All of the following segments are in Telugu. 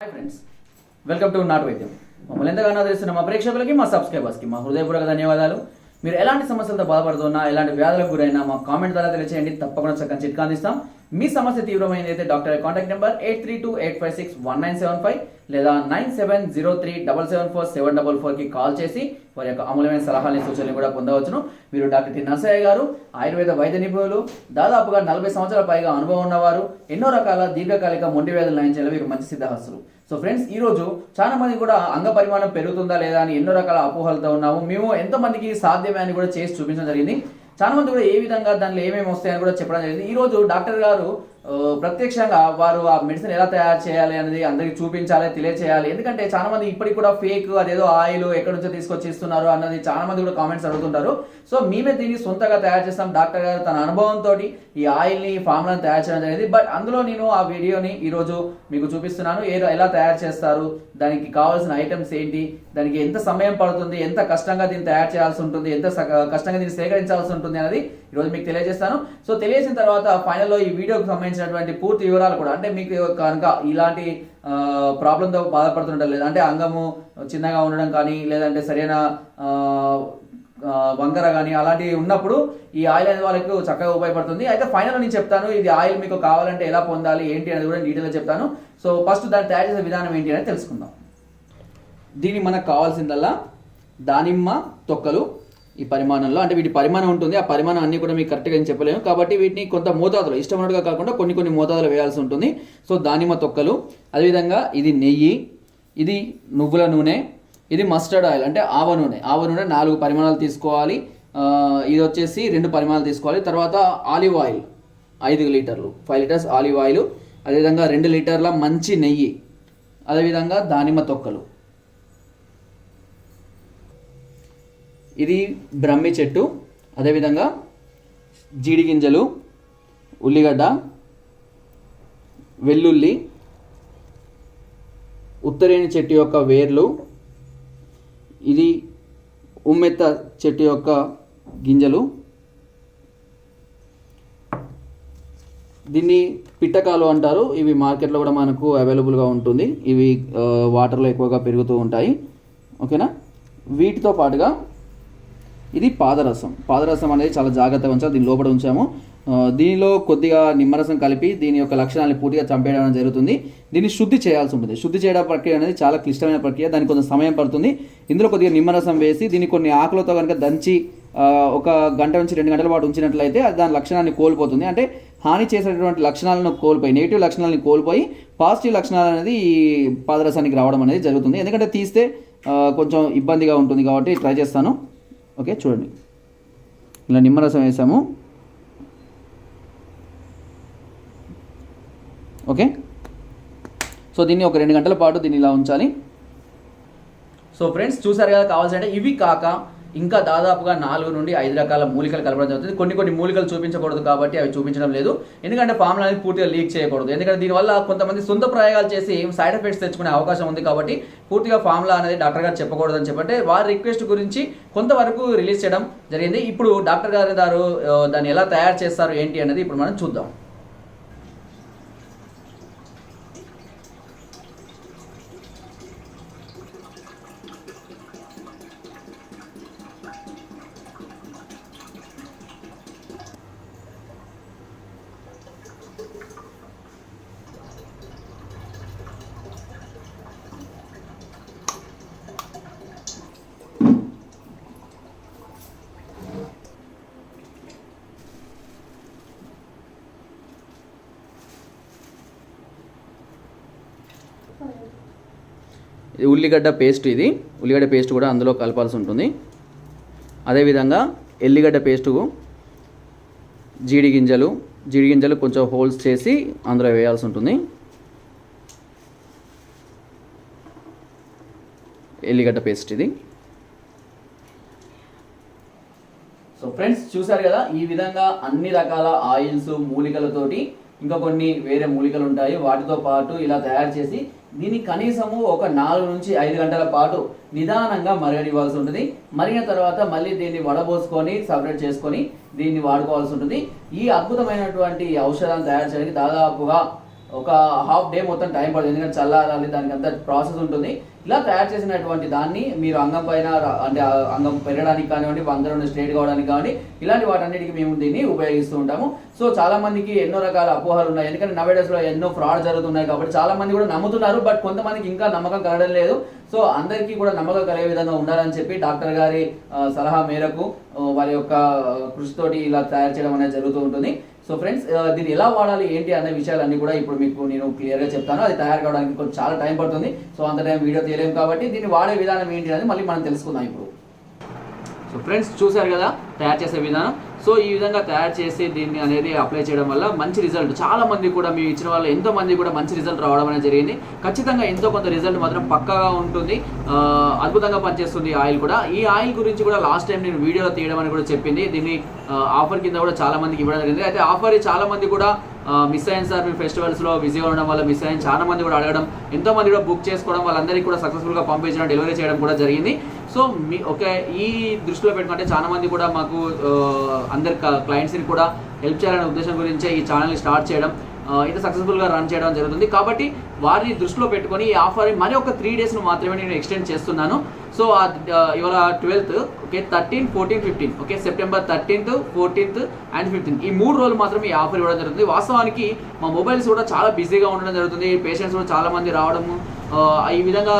హాయ్ ఫ్రెండ్స్ వెల్కమ్ టు నాట్ వైద్యం మమ్మల్ని ఎంతగానో తెలుస్తున్న మా ప్రేక్షకులకి మా సబ్స్క్రైబర్స్కి మా హృదయపూర్వక ధన్యవాదాలు. మీరు ఎలాంటి సమస్యలతో బాధపడుతున్నా ఎలాంటి వ్యాధులకు గురైనా మా కామెంట్ ద్వారా తెలియచేయండి. తప్పకుండా చక్కని చిట్కా అందిస్తాం. మీ సమస్య తీవ్రమైనది అయితే doctor contact number eight three two eight five six one nine seven five లేదా nine seven zero three double seven four seven double ఫోర్కి కాల్ చేసి వారి యొక్క అమూల్యమైన సలహాలని సూచనలు కూడా పొందవచ్చును. మీరు డాక్టర్ టి నరసయ్య గారు ఆయుర్వేద వైద్య నిపుణులు దాదాపుగా నలభై సంవత్సరాల పైగా అనుభవం ఉన్నవారు ఎన్నో రకాల దీర్ఘకాలిక మొండి వ్యాధులు నయించేలా వీరు మంచి సిద్ధహస్తులు. సో ఫ్రెండ్స్ ఈ రోజు చాలా మంది కూడా అంగ పరిమాణం పెరుగుతుందా లేదా అని ఎన్నో రకాల అపోహలతో ఉన్నాము. మేము ఎంతో మందికి సాధ్యమే అని కూడా చేసి చూపించడం జరిగింది. చాలా మంది కూడా ఏ విధంగా దానిలో ఏమేమి వస్తాయని కూడా చెప్పడం జరిగింది. ఈ రోజు డాక్టర్ గారు ప్రత్యక్షంగా వారు ఆ మెడిసిన్ ఎలా తయారు చేయాలి అనేది అందరికి చూపించాలి తెలియచేయాలి. ఎందుకంటే చాలా మంది ఇప్పటికి కూడా ఫేక్ అదేదో ఆయిల్ ఎక్కడి నుంచో తీసుకొచ్చి ఇస్తున్నారు అన్నది చాలా మంది కూడా కామెంట్స్ అడుగుతుంటారు. సో మేమే దీన్ని సొంతగా తయారు చేస్తాం. డాక్టర్ గారు తన అనుభవంతో ఈ ఆయిల్ని ఫార్ములాని తయారు చేయడం జరిగింది. బట్ అందులో నేను ఆ వీడియోని ఈరోజు మీకు చూపిస్తున్నాను. ఏ ఎలా తయారు చేస్తారు దానికి కావాల్సిన ఐటమ్స్ ఏంటి దానికి ఎంత సమయం పడుతుంది ఎంత కష్టంగా దీన్ని తయారు చేయాల్సి ఉంటుంది ఎంత కష్టంగా దీన్ని సేకరించాల్సి ఉంటుంది అనేది ఈరోజు మీకు తెలియజేస్తాను. సో తెలియజేసిన తర్వాత ఫైనల్లో ఈ వీడియోకి సంబంధించినటువంటి పూర్తి వివరాలు కూడా అంటే మీకు కనుక ఇలాంటి ప్రాబ్లంతో బాధపడుతుంటారు లేదా. అంటే అంగము చిన్నగా ఉండడం కానీ లేదంటే సరైన వంగర కానీ అలాంటివి ఉన్నప్పుడు ఈ ఆయిల్ అనేది వాళ్ళకి చక్కగా ఉపయోగపడుతుంది. అయితే ఫైనల్ నేను చెప్తాను ఇది ఆయిల్ మీకు కావాలంటే ఎలా పొందాలి ఏంటి అనేది కూడా డీటెయిల్గా చెప్తాను. సో ఫస్ట్ దాన్ని తయారు చేసే విధానం ఏంటి అనేది తెలుసుకుందాం. దీనికి మనకు కావాల్సిందల్లా దానిమ్మ తొక్కలు ఈ పరిమాణంలో. అంటే వీటి పరిమాణం ఉంటుంది. ఆ పరిమాణం అన్ని కూడా మీకు కరెక్ట్గా నేను చెప్పలేము కాబట్టి వీటిని కొంత మోతాదులో ఇష్టమైనట్టుగా కాకుండా కొన్ని కొన్ని మోతాదులో వేయాల్సి ఉంటుంది. సో దానిమ్మ తొక్కలు. అదేవిధంగా ఇది నెయ్యి ఇది నువ్వుల నూనె ఇది మస్టర్డ్ ఆయిల్ అంటే ఆవ నూనె. ఆవ నూనె నాలుగు పరిమాణాలు తీసుకోవాలి. ఇది వచ్చేసి రెండు పరిమాణాలు తీసుకోవాలి. తర్వాత ఆలివ్ ఆయిల్ ఐదు లీటర్లు ఫైవ్ లీటర్స్ ఆలివ్ ఆయిల్. అదేవిధంగా రెండు లీటర్ల మంచి నెయ్యి. అదేవిధంగా దానిమ్మ తొక్కలు. ఇది బ్రహ్మి చెట్టు అదేవిధంగా జీడి గింజలు ఉల్లిగడ్డ వెల్లుల్లి ఉత్తరేణి చెట్టు యొక్క వేర్లు ఇది ఉమ్మెత్త చెట్టు యొక్క గింజలు. దీన్ని పిట్టకాలు అంటారు. ఇవి మార్కెట్లో కూడా మనకు అవైలబుల్గా ఉంటుంది. ఇవి వాటర్లో ఎక్కువగా పెరుగుతూ ఉంటాయి. ఓకేనా? వీటితో పాటుగా ఇది పాదరసం. పాదరసం అనేది చాలా జాగ్రత్తగా ఉంచాలి దీని లోపల ఉంచాము. దీనిలో కొద్దిగా నిమ్మరసం కలిపి దీని యొక్క లక్షణాలను పూర్తిగా చంపేయడం అనేది జరుగుతుంది. దీన్ని శుద్ధి చేయాల్సి ఉంటుంది. శుద్ధి చేయడం ప్రక్రియ అనేది చాలా క్లిష్టమైన ప్రక్రియ దానికి కొంచెం సమయం పడుతుంది. ఇందులో కొద్దిగా నిమ్మరసం వేసి దీన్ని కొన్ని ఆకులతో కనుక దంచి ఒక గంట నుంచి రెండు గంటల పాటు ఉంచినట్లయితే అది దాని లక్షణాన్ని కోల్పోతుంది. అంటే హాని చేసేటటువంటి లక్షణాలను కోల్పోయి నెగిటివ్ లక్షణాలను కోల్పోయి పాజిటివ్ లక్షణాలు అనేది ఈ పాదరసానికి రావడం అనేది జరుగుతుంది. ఎందుకంటే తీస్తే కొంచెం ఇబ్బందిగా ఉంటుంది కాబట్టి ట్రై చేస్తాను. ఓకే చూడండి. ఇలా నిమ్మరసం వేసాము. ఓకే. సో దీన్ని ఒక రెండు గంటల పాటు దీన్ని ఇలా ఉంచాలి. సో ఫ్రెండ్స్ చూసారు కదా కావాల్సింటే ఇవి కాక ఇంకా దాదాపుగా నాలుగు నుండి ఐదు రకాల మూలికలు కలపడం జరుగుతుంది. కొన్ని కొన్ని మూలికలు చూపించకూడదు కాబట్టి అవి చూపించడం లేదు. ఎందుకంటే ఫార్ములా అనేది పూర్తిగా లీక్ చేయకూడదు. ఎందుకంటే దీనివల్ల కొంతమంది సొంత ప్రయోగాలు చేసి సైడ్ ఎఫెక్ట్స్ తెచ్చుకునే అవకాశం ఉంది కాబట్టి పూర్తిగా ఫార్ములా అనేది డాక్టర్ గారు చెప్పకూడదు అని చెప్పంటే వారి రిక్వెస్ట్ గురించి కొంతవరకు రిలీజ్ చేయడం జరిగింది. ఇప్పుడు డాక్టర్ గారు గారు దాన్ని ఎలా తయారు చేస్తారు ఏంటి అనేది ఇప్పుడు మనం చూద్దాం. ఉల్లిగడ్డ పేస్ట్ ఇది. ఉల్లిగడ్డ పేస్ట్ కూడా అందులో కలపాల్సి ఉంటుంది. అదేవిధంగా ఎల్లిగడ్డ పేస్టు జీడి గింజలు జీడి గింజలు కొంచెం హోల్స్ చేసి అందులో వేయాల్సి ఉంటుంది. ఎల్లిగడ్డ పేస్ట్ ఇది. సో ఫ్రెండ్స్ చూసారు కదా? ఈ విధంగా అన్ని రకాల ఆయిల్స్ మూలికలతోటి ఇంకా కొన్ని వేరే మూలికలు ఉంటాయి వాటితో పాటు ఇలా తయారు చేసి దీన్ని కనీసము ఒక నాలుగు నుంచి ఐదు గంటల పాటు నిదానంగా మరగనివ్వాల్సి ఉంటుంది. మరిగిన తర్వాత మళ్ళీ దీన్ని వడబోసుకొని సపరేట్ చేసుకొని దీన్ని వాడుకోవాల్సి ఉంటుంది. ఈ అద్భుతమైనటువంటి ఔషధాన్ని తయారు చేయడానికి దాదాపుగా ఒక హాఫ్ డే మొత్తం టైం పడుతుంది. ఎందుకంటే చల్లారాలి దానికి అంత ప్రాసెస్ ఉంటుంది. ఇలా తయారు చేసినటువంటి దాన్ని మీరు అంగం పైన అంటే అంగం పెరగడానికి కానివ్వండి వంకర స్ట్రేట్ కావడానికి కానివ్వండి ఇలాంటి వాటన్నిటికీ మేము దీన్ని ఉపయోగిస్తూ ఉంటాము. సో చాలా మందికి ఎన్నో రకాల అపోహలు ఉన్నాయి. ఎందుకంటే నవేడస్లో ఎన్నో ఫ్రాడ్ జరుగుతున్నాయి కాబట్టి చాలా మంది కూడా నమ్ముతున్నారు. బట్ కొంతమందికి ఇంకా నమ్మకం కలగడం లేదు. సో అందరికీ కూడా నమ్మకం కలిగే విధంగా ఉండాలని చెప్పి డాక్టర్ గారి సలహా మేరకు వారి యొక్క కృషితోటి ఇలా తయారు చేయడం అనేది జరుగుతూ ఉంటుంది. సో ఫ్రెండ్స్ దీన్ని ఎలా వాడాలి ఏంటి అనే విషయాలన్నీ కూడా ఇప్పుడు మీకు నేను క్లియర్గా చెప్తాను. అది తయారు కావడానికి కొంచెం చాలా టైం పడుతుంది. సో అంత టైం వీడియో తీయలేము కాబట్టి దీన్ని వాడే విధానం ఏంటి అనేది మళ్ళీ మనం తెలుసుకుందాం ఇప్పుడు. సో ఫ్రెండ్స్ చూశారు కదా తయారు చేసే విధానం. సో ఈ విధంగా తయారు చేసి దీన్ని అనేది అప్లై చేయడం వల్ల మంచి రిజల్ట్ చాలా మంది కూడా మేము ఇచ్చిన వాళ్ళు ఎంతో మంది కూడా మంచి రిజల్ట్ రావడం అనేది జరిగింది. ఖచ్చితంగా ఎంతో కొంత రిజల్ట్ మాత్రం పక్కాగా ఉంటుంది. అద్భుతంగా పనిచేస్తుంది ఆయిల్ కూడా. ఈ ఆయిల్ గురించి కూడా లాస్ట్ టైం నేను వీడియోలో తీయడం అని కూడా చెప్పింది. దీన్ని ఆఫర్ కింద కూడా చాలా మందికి ఇవ్వడం జరిగింది. అయితే ఆఫర్ చాలా మంది కూడా మిస్ అయ్యాను సార్ మీ ఫెస్టివల్స్లో బిజీగా ఉండడం వల్ల మిస్ అయ్యాను. చాలా మంది కూడా అడగడం ఎంతో మంది కూడా బుక్ చేసుకోవడం వాళ్ళందరికీ కూడా సక్సెస్ఫుల్గా పంపించడం డెలివరీ చేయడం కూడా జరిగింది. సో మీ ఓకే ఈ దృష్టిలో పెట్టుకుంటే చాలా మంది కూడా మాకు అందరి క్లయింట్స్ని కూడా హెల్ప్ చేయాలనే ఉద్దేశం గురించే ఈ ఛానల్ని స్టార్ట్ చేయడం. ఇది సక్సెస్ఫుల్గా రన్ చేయడం జరుగుతుంది. కాబట్టి వారిని దృష్టిలో పెట్టుకొని ఈ ఆఫర్ మరి ఒక త్రీ డేస్ను మాత్రమే నేను ఎక్స్టెండ్ చేస్తున్నాను. సో ఆ- ఆ, ఇవాళ twelfth okay thirteen fourteen fifteen okay September thirteenth fourteenth and fifteenth ఈ మూడు రోజులు మాత్రమే ఈ ఆఫర్ ఇవ్వడం జరుగుతుంది. వాస్తవానికి మా మొబైల్స్ కూడా చాలా బిజీగా ఉండడం జరుగుతుంది. పేషెంట్స్ కూడా చాలామంది రావడము ఈ విధంగా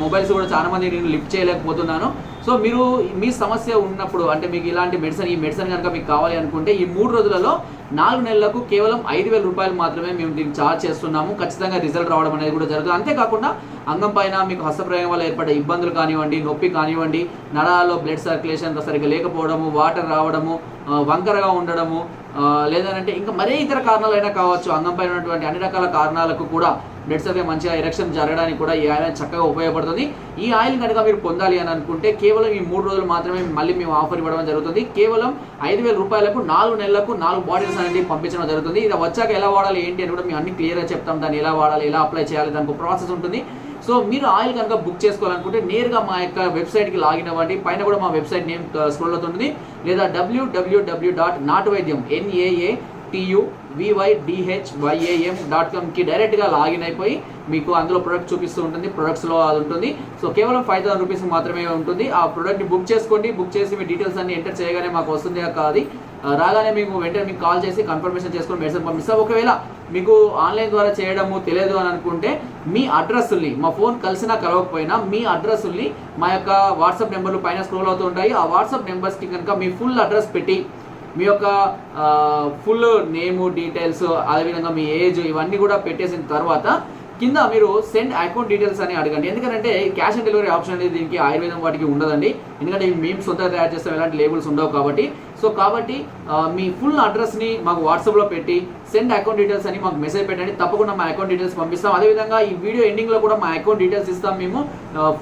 మొబైల్స్ కూడా చాలామంది నేను లిఫ్ట్ చేయలేకపోతున్నాను. సో మీరు మీ సమస్య ఉన్నప్పుడు అంటే మీకు ఇలాంటి మెడిసిన్ ఈ మెడిసిన్ కనుక మీకు కావాలి అనుకుంటే ఈ మూడు రోజులలో నాలుగు నెలలకు కేవలం ఐదు వేల రూపాయలు మాత్రమే మేము దీన్ని ఛార్జ్ చేస్తున్నాము. ఖచ్చితంగా రిజల్ట్ రావడం అనేది కూడా జరుగుతుంది. అంతేకాకుండా అంగం పైన మీకు హస్తప్రయోగం వల్ల ఏర్పడే ఇబ్బందులు కానివ్వండి నొప్పి కానివ్వండి నరాల్లో బ్లడ్ సర్క్యులేషన్ సరిగ్గా లేకపోవడము వాటర్ రావడము వంకరగా ఉండడము లేదంటే ఇంకా మరే ఇతర కారణాలైనా కావచ్చు. అంగం పైన ఉన్నటువంటి అన్ని రకాల కారణాలకు కూడా బ్లడ్ మంచిగా ఎరక్షన్ జరగడానికి కూడా ఈ ఆయిల్ చక్కగా ఉపయోగపడుతుంది. ఈ ఆయిల్ కనుక మీరు పొందాలి అని అనుకుంటే కేవలం ఈ మూడు రోజులు మాత్రమే మళ్ళీ మేము ఆఫర్ ఇవ్వడం జరుగుతుంది. కేవలం ఐదు వేల రూపాయలకు నాలుగు నెలలకు నాలుగు బాటిల్స్ అనేది పంపించడం జరుగుతుంది. ఇది వచ్చాక ఎలా వాడాలి ఏంటి అని కూడా మేము అన్ని క్లియర్గా చెప్తాం. దాన్ని ఎలా వాడాలి ఎలా అప్లై చేయాలి దానికి ప్రాసెస్ ఉంటుంది. సో మీరు ఆయిల్ కనుక బుక్ చేసుకోవాలనుకుంటే నేరుగా మా యొక్క వెబ్సైట్కి లాగిన్ అవ్వండి. పైన కూడా మా వెబ్సైట్ నేమ్ స్క్రోల్ అవుతుంది లేదా డబ్ల్యూడబ్ల్యూడబ్ల్యూ డాట్ నాటు వైద్యం ఎన్ఏఏ టీయూ వివైడిహెచ్వైఏఎం డాట్ కామ్కి డైరెక్ట్గా లాగిన్ అయిపోయి మీకు అందులో ప్రొడక్ట్ చూపిస్తూ ఉంటుంది ప్రొడక్ట్స్లో అది ఉంటుంది. సో కేవలం ఫైవ్ థౌసండ్ రూపీస్ మాత్రమే ఉంటుంది. ఆ ప్రోడక్ట్ని బుక్ చేసుకోండి. బుక్ చేసి మీ డీటెయిల్స్ అన్ని ఎంటర్ చేయగానే మాకు వస్తుంది కాదు. రాగానే మీకు వెంటనే మీకు కాల్ చేసి కన్ఫర్మేషన్ చేసుకొని మెడిసిన్ పంపిస్తాం. ఒకవేళ మీకు ఆన్లైన్ ద్వారా చేయడము తెలియదు అని అనుకుంటే మీ అడ్రస్ని మా ఫోన్ కలిసినా కలవకపోయినా మీ అడ్రస్ని మా యొక్క వాట్సాప్ నెంబర్లు పైన స్క్రోల్ అవుతూ ఉంటాయి. ఆ వాట్సాప్ నెంబర్స్కి కనుక మీ ఫుల్ అడ్రస్ పెట్టి మీ యొక్క ఫుల్ నేము డీటెయిల్స్ అదేవిధంగా మీ ఏజ్ ఇవన్నీ కూడా పెట్టేసిన తర్వాత కింద మీరు సెండ్ అకౌంట్ డీటెయిల్స్ అని అడగండి. ఎందుకంటే క్యాష్ ఆన్ డెలివరీ ఆప్షన్ అనేది దీనికి ఆయుర్వేదం వాటికి ఉండదండి. ఎందుకంటే మేము సొంతంగా తయారు చేస్తాం ఎలాంటి లేబుల్స్ ఉండవు కాబట్టి. సో కాబట్టి మీ ఫుల్ అడ్రస్ని మాకు వాట్సాప్లో పెట్టి సెండ్ అకౌంట్ డీటెయిల్స్ అని మాకు మెసేజ్ పెట్టండి. తప్పకుండా మా అకౌంట్ డీటెయిల్స్ పంపిస్తాం. అదేవిధంగా ఈ వీడియో ఎండింగ్లో కూడా మా అకౌంట్ డీటెయిల్స్ ఇస్తాం మేము.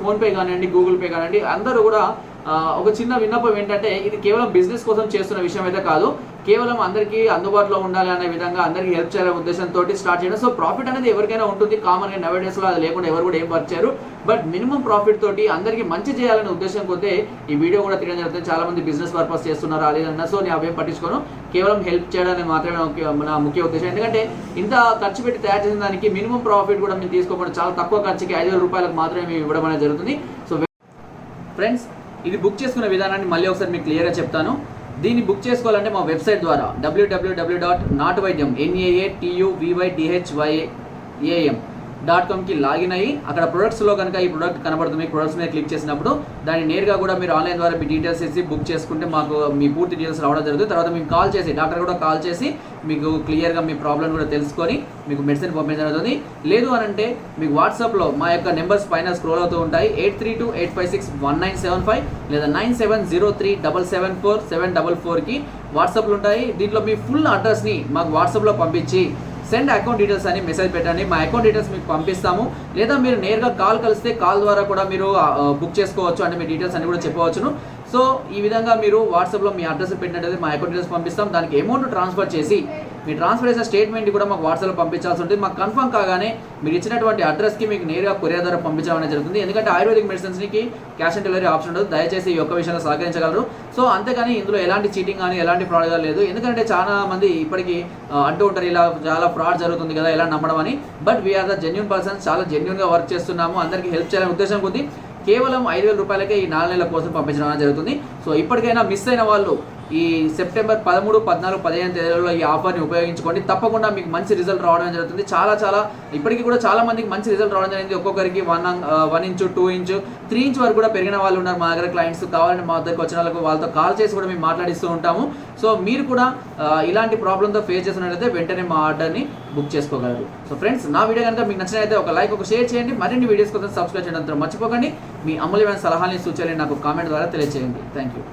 ఫోన్పే కానివ్వండి గూగుల్ పే కానివ్వండి అందరూ కూడా ఒక చిన్న విన్నపం ఏంటంటే ఇది కేవలం బిజినెస్ కోసం చేస్తున్న విషయం అయితే కాదు కేవలం అందరికీ అందుబాటులో ఉండాలి అనే విధంగా అందరికీ హెల్ప్ చేయాలనే ఉద్దేశంతో స్టార్ట్ చేయడం. సో ప్రాఫిట్ అనేది ఎవరికైనా ఉంటుంది కామన్గా నవే డేస్లో అది లేకుండా ఎవరు కూడా ఏం పరిచారు బట్ మినిమం ప్రాఫిట్ తోటి అందరికీ మంచి చేయాలనే ఉద్దేశం కొద్దే ఈ వీడియో కూడా తీయడం జరుగుతుంది. చాలా మంది బిజినెస్ పర్పస్ చేస్తున్నారు అదేదన్నా సో నేను అవేం పట్టించుకోను. కేవలం హెల్ప్ చేయడానికి మాత్రమే ముఖ్య- మన ముఖ్య ఉద్దేశం. ఎందుకంటే ఇంత ఖర్చు పెట్టి తయారు చేసిన దానికి మినిమం ప్రాఫిట్ కూడా మేము తీసుకోకుండా చాలా తక్కువ ఖర్చుకి ఐదు వేల రూపాయలకు మాత్రమే మేము ఇవ్వడం అనేది జరుగుతుంది. సో ఫ్రెండ్స్ ఇది బుక్ చేసుకునే విధానాన్ని మళ్ళీ ఒకసారి మీకు క్లియర్గా చెప్తాను. దీన్ని బుక్ చేసుకోవాలంటే మా వెబ్సైట్ ద్వారా డబ్ల్యూడబ్ల్యూడబ్ల్యూ డాట్ నాటు వైద్యం ఎన్ఏఏ టియు వివైడిహెచ్వైఏఎం డాట్ కామ్కి లాగిన్ అయ్యి అక్కడ ప్రొడక్ట్స్లో కనుక ఈ ప్రొడక్ట్ కనబడుతుంది ప్రొడక్ట్స్ మీద క్లిక్ చేసినప్పుడు దాన్ని నేరుగా కూడా మీరు ఆన్లైన్ ద్వారా మీ డీటెయిల్స్ వేసి బుక్ చేసుకుంటే మాకు మీ పూర్తి డీటెయిల్స్ రావడం జరుగుతుంది. తర్వాత మీకు కాల్ చేసి డాక్టర్ కూడా కాల్ చేసి మీకు క్లియర్గా మీ ప్రాబ్లం కూడా తెలుసుకొని మీకు మెడిసిన్ పంపించడం జరుగుతుంది లేదు అని అంటే మీకు వాట్సాప్లో మా యొక్క నెంబర్స్ పైన స్క్రోల్ అవుతూ ఉంటాయి. Eight three two eight five six one nine seven five లేదా nine seven zero three double seven four seven double ఫోర్కి వాట్సాప్లు ఉంటాయి. దీంట్లో మీ ఫుల్ అడ్రస్ని మాకు వాట్సాప్లో పంపించి సెండ్ అకౌంట్ డీటెయిల్స్ అని మెసేజ్ పెట్టండి. మా అకౌంట్ డీటెయిల్స్ మీకు పంపిస్తాము. లేదా మీరు నేరుగా కాల్ కలిస్తే కాల్ ద్వారా కూడా మీరు బుక్ చేసుకోవచ్చు అంటే మీ డీటెయిల్స్ అన్ని కూడా చెప్పవచ్చును. సో ఈ విధంగా మీరు వాట్సాప్లో మీ అడ్రస్ పెట్టినట్టయితే మా అకౌంట్ డీటెయిల్స్ పంపిస్తాం. దానికి అమౌంట్ ట్రాన్స్ఫర్ చేసి మీ ట్రాన్స్ఫర్ చేసిన స్టేట్మెంట్ కూడా మాకు వాట్సాప్లో పంపించాల్సి ఉంటుంది. మాకు కన్ఫర్మ్ కాగానే మీరు ఇచ్చినటువంటి అడ్రస్కి మీకు నేరుగా కొరియర్ ద్వారా పంపించడం అనేది జరుగుతుంది. ఎందుకంటే ఆయుర్వేదిక్ మెడిసిన్స్కి క్యాష్ ఆన్ డెలివరీ ఆప్షన్ ఉండదు. దయచేసి ఈ యొక్క విషయంలో సహకరించగలరు. సో అంతేగాని ఇందులో ఎలాంటి చీటింగ్ కానీ ఎలాంటి ఫ్రాడ్ కానీ లేదు. ఎందుకంటే చాలా మంది ఇప్పటికీ అంటూ ఉంటారు ఇలా చాలా ఫ్రాడ్ జరుగుతుంది కదా ఎలా నమ్మడం అని. But we are the genuine persons చాలా జెన్యున్గా వర్క్ చేస్తున్నాము. అందరికీ హెల్ప్ చేయాలనే ఉద్దేశం కొద్ది కేవలం ఐదు వేల రూపాయలకే ఈ నాలుగు నెలల కోసం పంపించడం జరుగుతుంది. సో ఇప్పటికైనా మిస్ అయిన వాళ్ళు ఈ సెప్టెంబర్ పదమూడు పద్నాలుగు పదిహేను తేదీలలో ఈ ఆఫర్ని ఉపయోగించుకోండి. తప్పకుండా మీకు మంచి రిజల్ట్ రావడం జరుగుతుంది. చాలా చాలా ఇప్పటికీ కూడా చాలా మందికి మంచి రిజల్ట్ రావడం జరిగింది. ఒక్కొక్కరికి one one inch two inch three inch వరకు కూడా పెరిగిన వాళ్ళు ఉన్నారు మా దగ్గర క్లయింట్స్ కావాలంటే మా దగ్గరకు వచ్చిన వాళ్ళకు వాళ్ళతో కాల్ చేసి కూడా మేము మాట్లాడిస్తూ ఉంటాము. సో మీరు కూడా ఇలాంటి ప్రాబ్లంతో ఫేస్ చేస్తున్నట్లయితే వెంటనే మా ఆర్డర్ని బుక్ చేసుకోగలరు. సో ఫ్రెండ్స్ నా వీడియో కనుక మీకు నచ్చినట్లయితే ఒక లైక్ ఒక షేర్ చేయండి. మరిన్ని వీడియోస్ కోసం సబ్స్క్రైబ్ చేయడం మర్చిపోకండి. మీ అమూల్యమైన సలహాలని సూచనలు నాకు కామెంట్ ద్వారా తెలియజేయండి థ్యాంక్ యూ